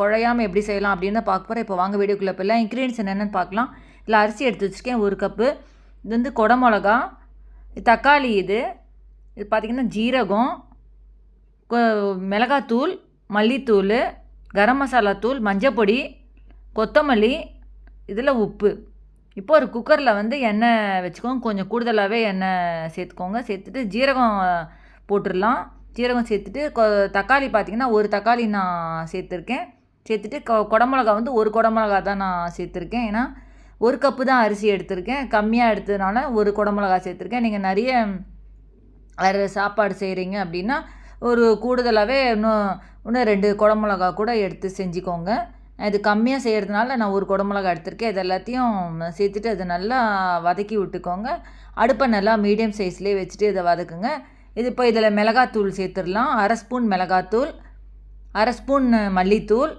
குழையாமல் எப்படி செய்யலாம் அப்படின்னு பார்க்க போகிறேன் இப்போ வாங்க வீடியோக்குள்ளே போயிடலாம். இன்க்ரீடியன்ஸ் என்னென்னு பார்க்கலாம். இதில் அரிசி எடுத்து வச்சுருக்கேன். ஒரு கப்பு இது வந்து குடமிளகா தக்காளி இது. இது பார்த்திங்கன்னா ஜீரகம் கொ- மிளகாத்தூள் மல்லித்தூள் கரம் மசாலா தூள் மஞ்சப்பொடி கொத்தமல்லி இதில் உப்பு. இப்போ ஒரு குக்கரில் வந்து எண்ணெய் வச்சுக்கோங்க. கொஞ்சம் கூடுதலாகவே எண்ணெய் சேர்த்துக்கோங்க. சேர்த்துட்டு ஜீரகம் போட்டுடலாம். ஜீரகம் சேர்த்துட்டு தக்காளி பார்த்திங்கன்னா ஒரு தக்காளி நான் சேர்த்துருக்கேன். சேர்த்துட்டு கொ குடமிளகா வந்து ஒரு குடமிளகா தான் நான் சேர்த்துருக்கேன். ஏன்னா ஒரு கப்பு தான் அரிசி எடுத்திருக்கேன். கம்மியாக எடுத்ததுனால ஒரு குடமிளகா சேர்த்துருக்கேன். நீங்கள் நிறைய வேறு சாப்பாடு செய்கிறீங்க அப்படின்னா ஒரு கூடுதலாகவே இன்னும் இன்னும் ரெண்டு குடமிளகா கூட எடுத்து செஞ்சுக்கோங்க. இது கம்மியாக செய்கிறதுனால நான் ஒரு குடமிளகா எடுத்திருக்கேன். இது எல்லாத்தையும் சேர்த்துட்டு அதை நல்லா வதக்கி விட்டுக்கோங்க. அடுப்பை நல்லா மீடியம் சைஸ்லேயே வச்சுட்டு இதை வதக்குங்க. இது இப்போ இதில் மிளகாத்தூள் சேர்த்துடலாம். அரை ஸ்பூன் மிளகாத்தூள் அரை ஸ்பூன் மல்லித்தூள்